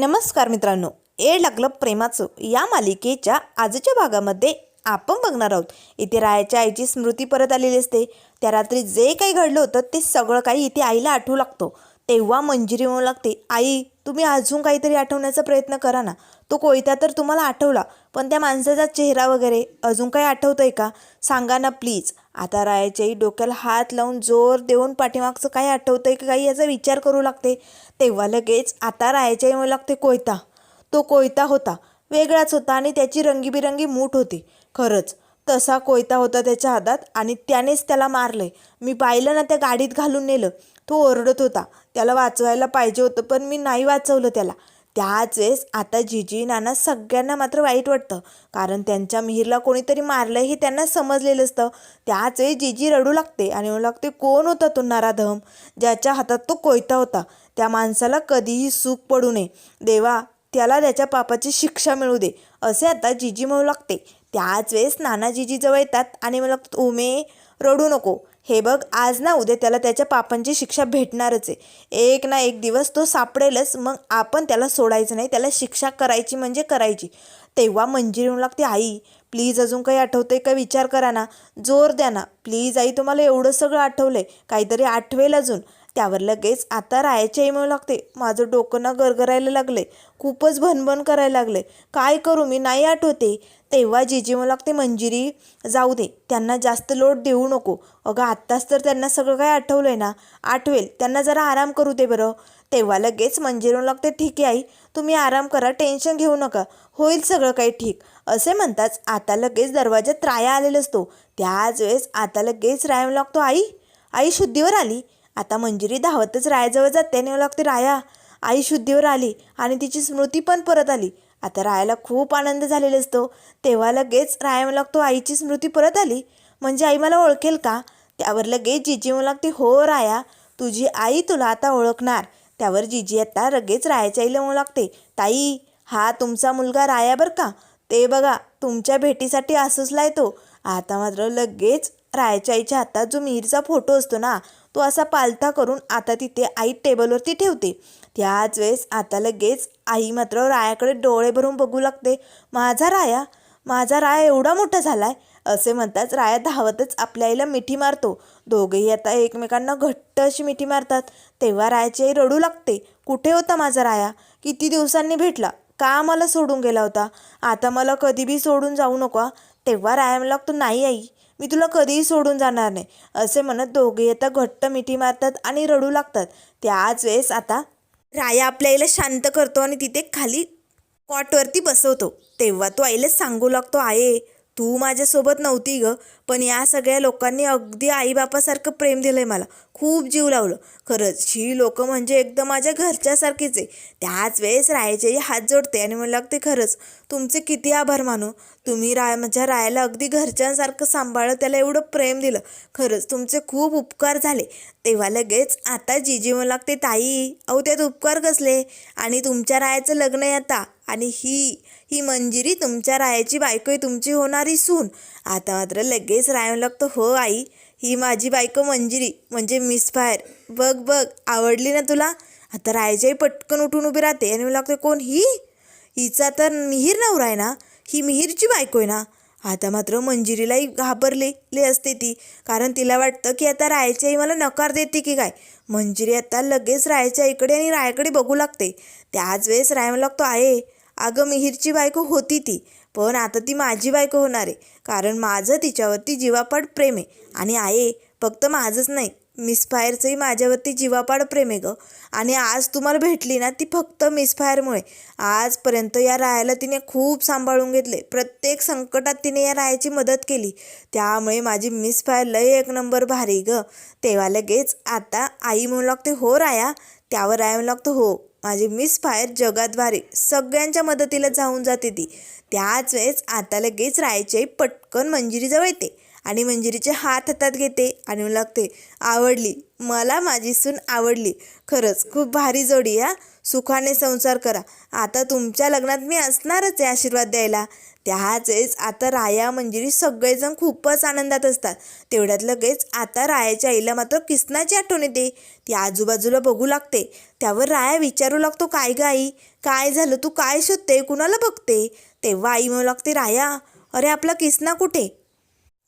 नमस्कार मित्रांनो ए लागलं प्रेमाचं. या मालिकेच्या आजच्या भागामध्ये आपण बघणार आहोत. इथे रायाच्या आईची स्मृती परत आलेली असते. त्या रात्री जे काही घडलं होतं ते सगळं काही इथे आईला आठवू लागतो. तेव्हा मंजिरी होऊ लागते आई तुम्ही अजून काहीतरी आठवण्याचा प्रयत्न करा ना. तो कोयता तर तुम्हाला आठवला पण त्या माणसाचा चेहरा वगैरे अजून काही आठवतंय का? सांगा ना प्लीज. आता रायाच्याही डोक्याला हात लावून जोर देऊन पाठीमागचं काय आठवतंय की काही याचा विचार करू लागते. तेव्हा लगेच आता रायाच्याही म्हणू लागते कोयता. तो कोयता होता. वेगळाच होता आणि त्याची रंगीबिरंगी मूठ होती. खरंच तसा कोयता होता त्याच्या हातात आणि त्यानेच त्याला मारलंय. मी पाहिलं ना त्या गाडीत घालून नेलं. तो ओरडत होता. त्याला वाचवायला पाहिजे होतं पण मी नाही वाचवलं त्याला. त्याच वेळेस आता जिजी नाना सगळ्यांना मात्र वाईट वाटतं. कारण त्यांच्या मिहीरला कोणीतरी मारलं हे त्यांना समजलेलं असतं. त्याच वेळी जिजी रडू लागते आणि म्हणू लागते कोण होता तो नराधम ज्याच्या हातात तो कोयता होता. त्या माणसाला कधीही सुख पडू नये. देवा त्याला त्याच्या पापाची शिक्षा मिळू दे. असे आता जिजी म्हणू लागते. त्याच वेळेस नाना जिजीजवळ येतात आणि मला उमे रडू नको. हे बघ आज ना उद्या त्याला त्याच्या पापांची शिक्षा भेटणारच आहे. एक ना एक दिवस तो सापडेलच मग आपण त्याला सोडायचं नाही त्याला शिक्षा करायची म्हणजे करायची. तेव्हा मंजिरी म्हणू लागते आई प्लीज अजून काही आठवतंय का? विचार करा ना. जोर द्या ना. प्लीज आई तुम्हाला एवढं सगळं आठवलं आहे काहीतरी आठवेल अजून. त्यावर लगेच आता रायाची आई लागते. माझं डोकं ना गरगरायला लागले खूपच भनभन करायला लागले काय करू मी? नाही आठवते. तेव्हा जी जे मला लागते मंजिरी जाऊ दे. त्यांना जास्त लोड देऊ नको. अगं आत्ताच तर त्यांना सगळं काय आहे ना. आठवेल. त्यांना जरा आराम करू दे बरं. तेव्हा लगेच मंजिरी लागते ठीक आहे आई. तुम्ही आराम करा. टेन्शन घेऊ नका. होईल सगळं काही ठीक. असे म्हणताच आता लगेच दरवाजात राया आलेला असतो. त्याच वेळेस आता लगेच राय लागतो आई आई शुद्धीवर आली? आता मंजिरी धावतच रायाजवळ जाते आणि लागते राया आई शुद्धीवर आली आणि तिची स्मृती पण परत आली. आता रायाला खूप आनंद झालेला असतो. तेव्हा लगेच राया मला लागतो आईची स्मृती परत आली? म्हणजे आई मला ओळखेल का? त्यावर लगेच जिजी मला लागते हो राया तुझी आई तुला आता ओळखणार. त्यावर जिजी आता लगेच रायाच्या आईला म्हणू लागते ताई हा तुमचा मुलगा राया बरं का? ते बघा तुमच्या भेटीसाठी असुसलाय तो आता मात्र लगेच रायाच्या आईच्या हातात जो मिहीरचा फोटो असतो ना तो असा पालथा करून आता तिथे आई टेबलवरती ठेवते. त्याच वेळेस आता लगेच आई मात्र रायाकडे डोळे भरून बघू लागते. माझा राया? माझा राया एवढा मोठा झालाय? असे म्हणताच राया धावतच आपल्या आईला मिठी मारतो. दोघेही आता एकमेकांना घट्ट अशी मिठी मारतात. तेव्हा रायाची आई रडू लागते. कुठे होता माझा राया? किती दिवसांनी भेटला? का मला सोडून गेला होता? आता मला कधी बी सोडून जाऊ नको. तेव्हा राया मला लागतो नाही आई मी तुला कधीही सोडून जाणार नाही. असे म्हणत दोघे आता घट्ट मिठी मारतात आणि रडू लागतात. त्याच वेळेस आता राया आपल्या आईला शांत करतो आणि तिथे खाली कॉटवरती बसवतो. तेव्हा तो आईला सांगू लागतो आहे तू माझ्यासोबत नव्हती ग पण या सगळ्या लोकांनी अगदी आईबापासारखं प्रेम दिलं आहे मला. खूप जीव लावलं. खरंच ही लोकं म्हणजे एकदम माझ्या घरच्यासारखीच आहे. त्याच वेळेस रायाच्याही हात जोडते आणि मला लागते खरंच तुमचे किती आभार मानू. तुम्ही राय माझ्या रायाला अगदी घरच्यांसारखं सांभाळलं त्याला एवढं प्रेम दिलं. खरंच तुमचे खूप उपकार झाले. तेव्हा लगेच आता जीजी म्हणू लागते ताई अहो त्यात उपकार कसले? आणि तुमच्या रायाचं लग्न आहे आता. आणि ही ही मंजिरी तुमच्या रायाची बायको आहे तुमची होणारी सून. आता मात्र लगेच राय लागतं हो आई ही माझी बायको मंजिरी म्हणजे मिस फायर. बघ बघ आवडली ना तुला? आता रायजाई पटकन उठून उभी राहते आणि मला लागते कोण ही? हिचा तर मिहीर नवरा आहे ना? ही मिहीरची बायको आहे ना? आता मात्र मंजिरीलाही घाबरलेली असते ती. कारण तिला वाटतं की आता रायची आई मला नकार देते की काय? मंजिरी आता लगेच रायच्या आईकडे आणि रायाकडे बघू लागते. त्याच वेळेस राय मला लागतो आहे. अगं मिहीरची बायको होती ती. पण आता ती माझी बायको होणार आहे. कारण माझं तिच्यावरती जीवापाड प्रेम आहे. आणि आहे फक्त माझंच नाही मिसफायरचंही माझ्यावरती जीवापाड प्रेम आहे गं. आणि आज तुम्हाला भेटली ना ती फक्त मिसफायरमुळे आजपर्यंत या राहायला तिने खूप सांभाळून घेतले. प्रत्येक संकटात तिने या राहायची मदत केली. त्यामुळे माझी मिसफायर लय एक नंबर भारी ग. तेव्हा लगेच आता आई म्हणू लागते हो राया. त्यावर राय म्हणू लागतो हो. माझी मिस फायर जगाद्वारे सगळ्यांच्या मदतीला जाऊन जाते ती. त्याच वेळेस आता लगेच रायची पटकन मंजिरीजवळ येते आणि मंजिरीचे हात हातात घेते आणि मला लागते आवडली. मला माझी सून आवडली. खरंच खूप भारी जोडी हा. सुखाने संसार करा. आता तुमच्या लग्नात मी असणारच आहे आशीर्वाद द्यायला. त्याच वेळेस आता राया मंजिरी सगळेजण खूपच आनंदात असतात. तेवढ्यात लगेच आता रायाच्या आईला मात्र किसनाची आठवण येते. ती आजूबाजूला बघू लागते. त्यावर राया विचारू लागतो काय ग आई? काय झालं? तू काय शोधते? कुणाला बघते? तेव्हा आई म्हणू लागते राया अरे आपला किसना कुठे?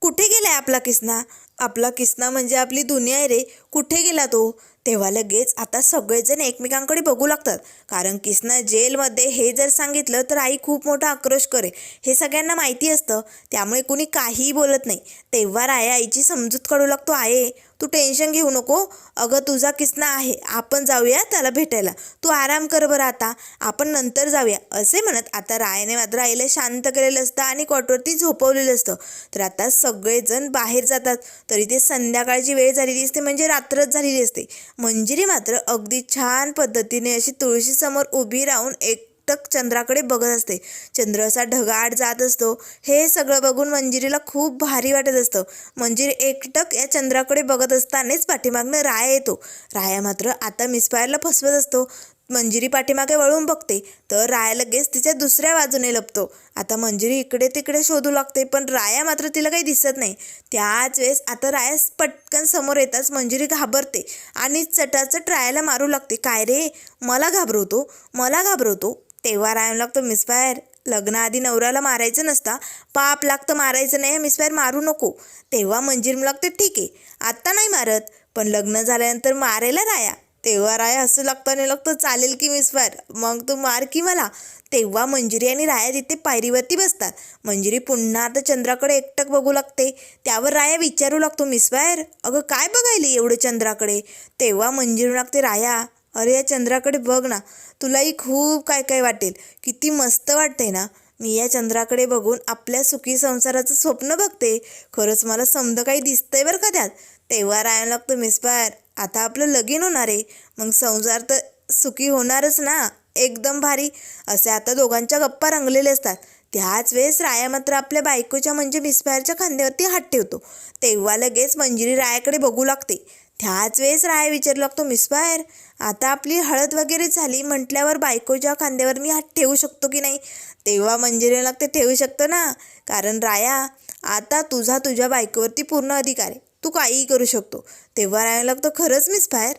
कुठे गेलाय आपला किसना? आपला किसना म्हणजे आपली दुनिया आहे रे. कुठे गेला तो? तेव्हा लगेच आता सगळेजण एकमेकांकडे बघू लागतात. कारण किसना जेलमध्ये हे जर सांगितलं तर आई खूप मोठा आक्रोश करे. हे सगळ्यांना माहिती असतं. त्यामुळे कुणी काहीही बोलत नाही. तेव्हा राया आईची समजूत काढू लागतो आहे. तू टेन्शन घेऊ नको. अगं तुझा किसना आहे. आपण जाऊया त्याला भेटायला. तू आराम कर बरं आता. आपण नंतर जाऊया. असे म्हणत आता रायाने मात्र आईला शांत केलेलं असतं आणि कॉटवरती झोपवलेलं असतं. तर आता सगळेजण बाहेर जातात. तरी ते संध्याकाळची वेळ झालेली असते म्हणजे रात्रच झालेली असते. मंजिरी मात्र अगदी छान पद्धतीने अशी तुळशीसमोर उभी राहून एक एकटक चंद्राकडे बघत असते. चंद्र असा ढगाळ जात असतो. हे सगळं बघून मंजिरीला खूप भारी वाटत असतं. मंजिरी एकटक या चंद्राकडे बघत असतानाच पाठीमागनं राया येतो. राया मात्र आता मिसफायरला फसवत असतो. मंजिरी पाठीमागे वळून बघते. तर राया लगेच तिच्या दुसऱ्या बाजूने लपतो. आता मंजिरी इकडे तिकडे शोधू लागते पण राया मात्र तिला काही दिसत नाही. त्याच वेळेस आता राया पटकन समोर येताच मंजिरी घाबरते आणि चटाचट रायाला मारू लागते. काय रे? मला घाबरवतो? मला घाबरवतो? तेव्हा राया लागतो मिसफायर लग्नाआधी नवऱ्याला मारायचं नसता पाप लागतं मारायचं नाही मिसफायर मारू नको. तेव्हा मंजीर लागते ठीक आहे आत्ता नाही मारत पण लग्न झाल्यानंतर मारेला राया. तेव्हा राया असं लागतं आणि लागतो चालेल की मिसफायर मग तू मार की मला. तेव्हा मंजिरी आणि राया तिथे पायरीवरती बसतात. मंजिरी पुन्हा आता चंद्राकडे एकटक बघू लागते. त्यावर राया विचारू लागतो मिसफायर अगं काय बघायली एवढं चंद्राकडे? तेव्हा मंजिरी लागते राया अरे या चंद्राकडे बघ ना तुलाही खूप काय काय वाटेल. किती मस्त वाटते ना. मी या चंद्राकडे बघून आपल्या सुखी संसाराचं स्वप्न बघते. खरंच मला समजं काही दिसतंय बरं का त्यात. तेव्हा राहायला लागतो मिसपायर आता आपलं लगीन होणार आहे. मग संसार तर सुखी होणारच ना. एकदम भारी. असे आता दोघांच्या गप्पा रंगलेले असतात. त्याच वेळेस राया मात्र आपल्या बायकोच्या म्हणजे मिसफायरच्या खांद्यावरती हात ठेवतो. तेव्हा लगेच मंजिरी रायाकडे बघू लागते. त्याच वेळेस राय विचारू लागतो मिसफायर आता आपली हळद वगैरे झाली म्हटल्यावर बायकोच्या खांद्यावर मी हात ठेवू शकतो की नाही? तेव्हा मंजिरी लागते ठेवू शकतो ना कारण राया आता तुझा तुझ्या बायकोवरती पूर्ण अधिकार आहे. तू काहीही करू शकतो. तेव्हा राया लागतो खरंच मिसफायर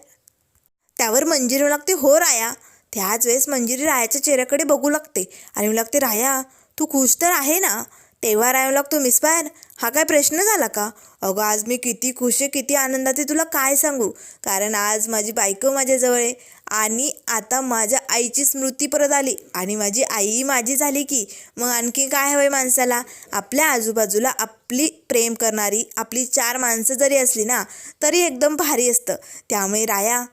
त्यावर मंजिरी लागते हो राया. त्याच वेळेस मंजिरी रायाच्या चेहऱ्याकडे बघू लागते आणि म्हणू लागते राया तू खुश तर आहे ना? तेव्हा राया लागतो मिसफायर हा काय प्रश्न झाला का? अगं आज मी किती खुश आहे किती आनंदात आहे तुला काय सांगू? कारण आज माझी बायको माझ्याजवळ आहे आणि आता माझ्या आईची स्मृती परत आली आणि माझी आई माझी झाली की मग आणखी काय हवंय माणसाला? आपल्या आजूबाजूला आपली प्रेम करणारी आपली चार माणसं जरी असली ना तरी एकदम भारी असतं. त्यामुळे राया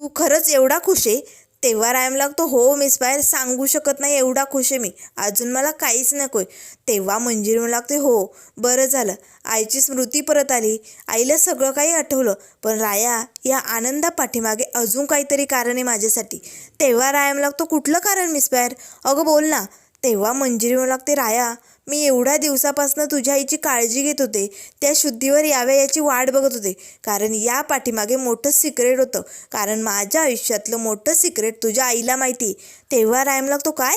तू खरंच एवढा खुश आहे? तेव्हा रायम लागतो. हो मिस बाहेर सांगू शकत नाही एवढा खुश आहे मी. अजून मला काहीच नकोय. तेव्हा मंजिरी म्हणू लागते हो बरं झालं. आईची स्मृती परत आली. आईला सगळं काही आठवलं. पण राया या आनंदा पाठीमागे अजून काहीतरी कारण आहे माझ्यासाठी. तेव्हा रायम लागतो. कुठलं कारण मिस बाहेर? अगं बोल ना. तेव्हा मंजिरी म्हणू लागते राया मी एवढ्या दिवसापासून तुझ्या आईची काळजी घेत होते. त्या शुद्धीवर याव्या याची वाट बघत होते. कारण या पाठीमागे मोठं सिक्रेट होतं. कारण माझ्या आयुष्यातलं मोठं सिक्रेट तुझ्या आईला माहिती. तेव्हा रायम लागतो काय?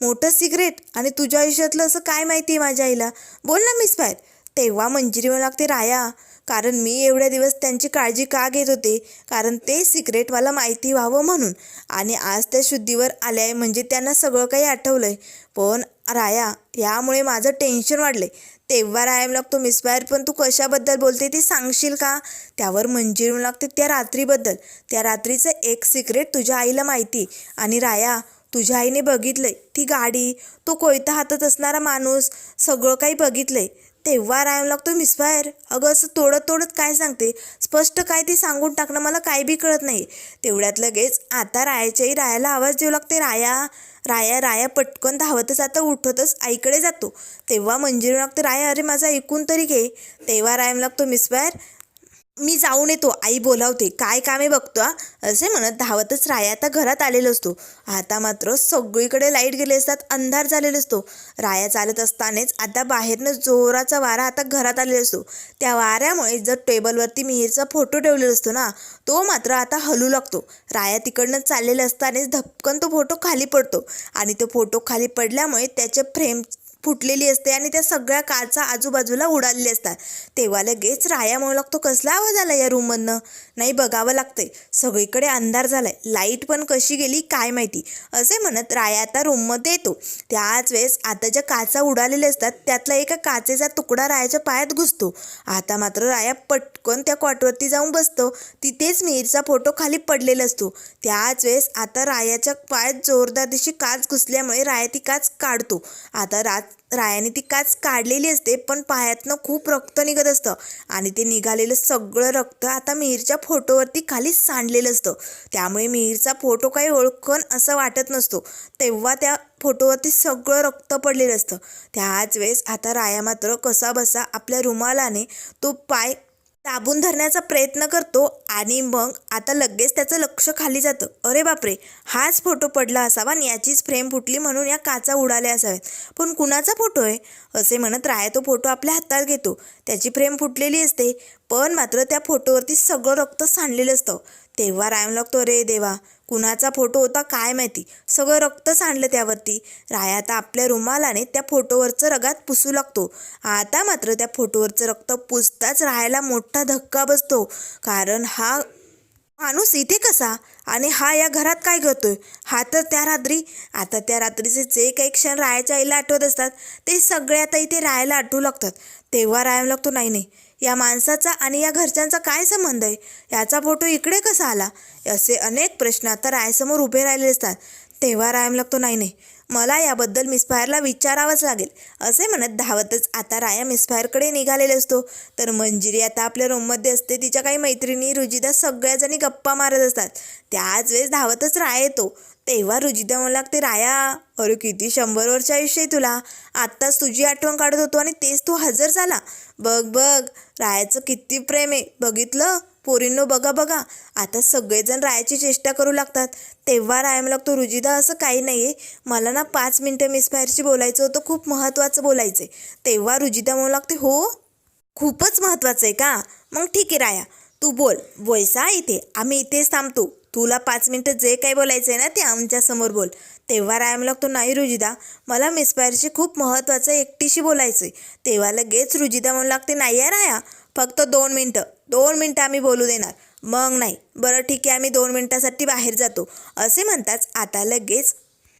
मोठं सिक्रेट? आणि तुझ्या आयुष्यातलं असं काय माहिती आहे माझ्या आईला? बोल ना मिस बाहेर. तेव्हा मंजिरी म्हणू लागते राया कारण मी एवढ्या दिवस त्यांची काळजी का घेत होते? कारण ते सिक्रेट मला माहिती व्हावं म्हणून. आणि आज त्या शुद्धीवर आल्या आहे म्हणजे त्यांना सगळं काही आठवलं आहे पण राया यामुळे माझं टेन्शन वाढलं तेव्हा राया लागतो मिसफायर पण तू कशाबद्दल बोलते? ती सांगशील का? त्यावर मंजिरी लागते त्या रात्रीबद्दल. त्या रात्रीचं एक सिक्रेट तुझ्या आईला माहिती आणि राया तुझ्या आईने बघितलंय. ती गाडी तो कोयता हातात असणारा माणूस सगळं काही बघितलंय. तेव्हा राहायला लागतो मिसफायर अगं असं तोडत तोडत काय सांगते? स्पष्ट काय ते सांगून टाकणं मला काय बी कळत नाही. तेवढ्यात लगेच आता रायाच्याही रायाला आवाज देऊ लागते राया राया राया पटकन धावतच आता उठतच आईकडे जातो तेव्हा मंजिरी लागते राया अरे माझा ऐकून तरी घे. तेव्हा रायम लागतो मिसफायर मी जाऊन येतो. आई बोलावते. काय कामे बघतो असे म्हणत धावतच राया. आता घरात आलेलो असतो. आता मात्र सगळीकडे लाइट गेले असतात अंधार झालेला असतो. राया चालत असतानाच आता बाहेरनं जोराचा वारा आता घरात आलेला असतो. त्या वाऱ्यामुळे जर टेबलवरती मिहीरचा फोटो ठेवलेला असतो ना तो मात्र आता हलू लागतो. राया तिकडनं चाललेला असतानाच धपकन तो फोटो खाली पडतो. आणि तो फोटो खाली पडल्यामुळे त्याचे फ्रेम फुटलेली असते आणि त्या सगळ्या काचा आजूबाजूला उडालेली असतात. तेव्हा लगेच राया म्हणू लागतो कसला आवाज आला या रूममधनं नाही बघावं लागतंय. सगळीकडे अंधार झालाय. लाइट पण कशी गेली काय माहिती? असे म्हणत राया आता रूममध्ये येतो. त्याच वेळेस आता ज्या काचा उडालेल्या असतात त्यातला एका काचेचा तुकडा रायाच्या पायात घुसतो. आता मात्र राया पटकन त्या कॉटवरती जाऊन बसतो. तिथेच मिहीरचा फोटो खाली पडलेला असतो. त्याच वेळेस आता रायाच्या पायात जोरदार दिशी काच घुसल्यामुळे राया ती काच काढतो. आता रात रायाने ती काच काढलेली असते पण पायातनं खूप रक्त निघत असतं. आणि ते निघालेलं सगळं रक्त आता मिहीरच्या फोटोवरती खाली सांडलेलं असतं. त्यामुळे मिहीरचा फोटो काही ओळखण असं वाटत नसतो. तेव्हा त्या फोटोवरती सगळं रक्त पडलेलं असतं. त्याच वेळेस आता राया मात्र कसा बसा आपल्या रुमालाने तो पाय दाबून धरण्याचा प्रयत्न करतो आणि मग आता लगेच त्याचं लक्ष खाली जातं. अरे बापरे हाच फोटो पडला असावा आणि याचीच फ्रेम फुटली म्हणून या काचा उडाल्या असाव्यात. पण कुणाचा फोटो आहे? असे म्हणत राया तो फोटो आपल्या हातात घेतो. त्याची फ्रेम फुटलेली असते पण मात्र त्या फोटोवरती सगळं रक्त सांडलेलं असतं. तेव्हा रायम लागतो रे देवा कुणाचा फोटो होता काय माहिती? सगळं रक्त सांडलं त्यावरती. राय आता आपल्या रुमालाने त्या फोटोवरचं रगात पुसू लागतो. आता मात्र त्या फोटोवरचं रक्त पुसताच राहायला मोठा धक्का बसतो. कारण हा माणूस इथे कसा? आणि हा या घरात काय करतोय हा तर त्या रात्री आता त्या रात्रीचे जे काही क्षण रायाच्या आईला आठवत असतात ते सगळे आता इथे राहायला आठवू लागतात. तेव्हा रायम लागतो नाही नाही या माणसाचा आणि या घरच्यांचा काय संबंध आहे? याचा फोटो इकडे कसा आला? असे अनेक प्रश्न आता रायासमोर उभे राहिले असतात. तेव्हा रायम लागतो नाही नाही मला याबद्दल मिसफायरला विचारावंच लागेल. असे म्हणत धावतच आता राया मिसफायरकडे निघालेला असतो. तर मंजिरी आता आपल्या रूममध्ये असते. तिच्या काही मैत्रिणी रुजिदा सगळ्याजणी गप्पा मारत असतात. त्याच वेळेस धावतच राया येतो. तेव्हा रुजिदा मला लागते राया अरे किती शंभर वर्ष आयुष्य आहे तुला. आत्ताच तुझी आठवण काढत होतो आणि तेच तू हजर झाला. बघ बघ रायाचं किती प्रेम आहे. बघितलं? पोरींनो बघा बघा. आता सगळेजण रायाची चेष्टा करू लागतात. तेव्हा रायम लागतो रुजिदा असं काही नाही आहे मला ना पाच मिनटं मिसफायरशी बोलायचं होतं. खूप महत्त्वाचं बोलायचं आहे तेव्हा रुजिदा म्हणू लागते हो? खूपच महत्त्वाचं आहे का? मग ठीक आहे राया. तू बोल. वैसा इथे. आम्ही इथेच थांबतो. तुला पाच मिनटं जे काही बोलायचं आहे ना ते आमच्यासमोर बोल. तेव्हा राया लागतो नाही रुजिदा मला मिसफायरशी खूप महत्त्वाचं एकटीशी बोलायचं आहे तेव्हा लगेच रुजिदा म्हणू लागते नाही आहे राया फक्त दोन मिनटं. दोन मिनटं आम्ही बोलू देणार. मग नाही. बरं ठीक आहे आम्ही दोन मिनटासाठी बाहेर जातो. असे म्हणताच आता लगेच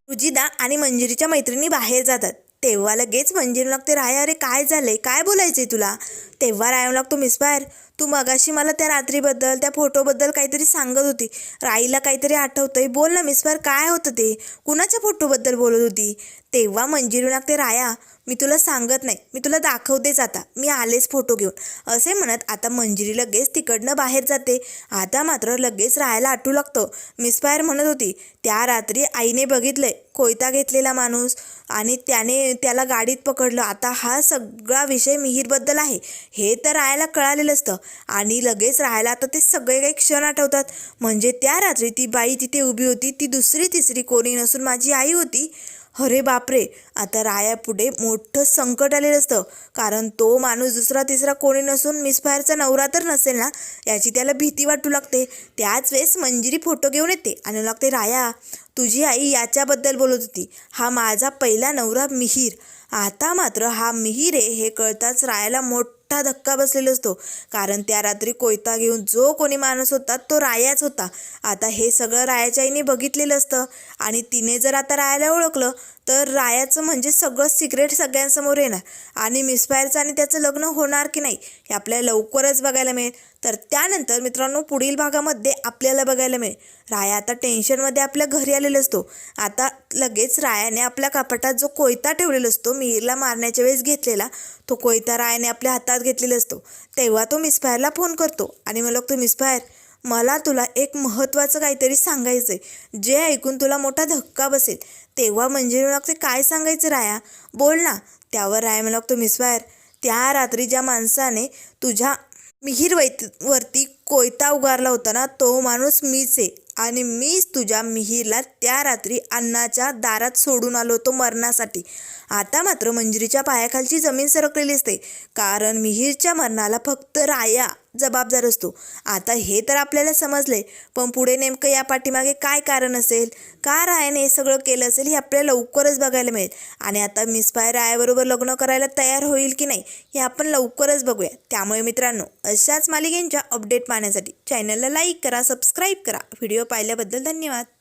रुजिदा आणि मंजिरीच्या मैत्रिणी बाहेर जातात. तेव्हा लगेच मंजिरी लागते राया अरे काय झालंय? काय बोलायचंय तुला? तेव्हा राया लागतो मिसफायर तू मगाशी मला त्या रात्रीबद्दल त्या फोटोबद्दल काहीतरी सांगत होती. राईला काहीतरी आठवतंय. बोल ना मिसफायर काय होतं ते? कुणाच्या फोटोबद्दल बोलत होती? तेव्हा मंजिरी लागते राया मी तुला सांगत नाही. मी तुला दाखवतेच आता. मी आलेच फोटो घेऊन. असे म्हणत आता मंजिरी लगेच तिकडनं बाहेर जाते. आता मात्र लगेच राहायला आटू लागतं. मिसफायर म्हणत होती त्या रात्री आईने बघितलंय. कोयता घेतलेला माणूस आणि त्याने त्याला गाडीत पकडलं. आता हा सगळा विषय मिहीरबद्दल आहे. हे तर राहायला कळालेलं असतं. आणि लगेच राहायला आता ते सगळे काही क्षण आठवतात. म्हणजे त्या रात्री ती बाई तिथे उभी होती. ती दुसरी तिसरी कोणी नसून माझी आई होती. अरे बापरे आता रायापुढे मोठं संकट आलेलं असतं. कारण तो माणूस दुसरा तिसरा कोणी नसून मिसफायरचा नवरा तर नसेल ना? याची त्याला भीती वाटू लागते. त्याच वेळेस मंजिरी फोटो घेऊन येते आणि लागते राया तुझी आई याच्याबद्दल बोलत होती. हा माझा पहिला नवरा मिहीर. आता मात्र हा मिहीर आहे हे कळताच रायाला मोठ धक्का बसलेला असतो. कारण त्या रात्री कोयता घेऊन जो कोणी माणूस होता तो रायाच होता. आता हे सगळं रायाच्या आईने बघितलेलं असतं. आणि तिने जर आता रायाला ओळखलं तर रायाचं म्हणजे सगळं सिक्रेट सगळ्यांसमोर येणार. आणि मिसफायरचं आणि त्याचं लग्न होणार की नाही हे आपल्याला लवकरच बघायला मिळेल. तर त्यानंतर मित्रांनो पुढील भागामध्ये आपल्याला बघायला मिळेल. राया आता टेन्शनमध्ये आपल्या घरी आलेला असतो. आता लगेच रायाने आपल्या कपाटात जो कोयता ठेवलेला असतो मिहीरला मारण्याच्या वेळेस घेतलेला तो कोयता रायाने आपल्या हातात घेतलेला असतो. तेव्हा तो मिसफायरला फोन करतो आणि मग तो मिसफायर मला तुला एक महत्त्वाचं काहीतरी सांगायचं आहे जे ऐकून तुला मोठा धक्का बसेल. तेव्हा मंजिरी ते काय सांगायचं राया? बोल ना. त्यावर राय मला लागतो मिसवायर त्या रात्री ज्या माणसाने तुझ्या मिहीर वैत वरती कोयता उगारला होता ना तो माणूस मीच आहे. आणि मीच तुझ्या मिहीरला त्या रात्री अन्नाच्या दारात सोडून आलो होतो मरणासाठी. आता मात्र मंजिरीच्या पायाखालची जमीन सरकलेली असते. कारण मिहीरच्या मरणाला फक्त राया जबाबदार असतो. आता हे तर आपल्याला समजले. पण पुढे नेमकं या पाठीमागे काय कारण असेल? का रायाने हे सगळं केलं असेल हे आपल्याला लवकरच बघायला मिळेल. आणि आता मिस पाय रायाबरोबर लग्न करायला तयार होईल की नाही हे आपण लवकरच बघूया. त्यामुळे मित्रांनो अशाच मालिकेंच्या अपडेट पाहण्यासाठी चॅनलला लाईक करा सबस्क्राईब करा. व्हिडिओ व्हिडिओ पाहिल्याबद्दल धन्यवाद.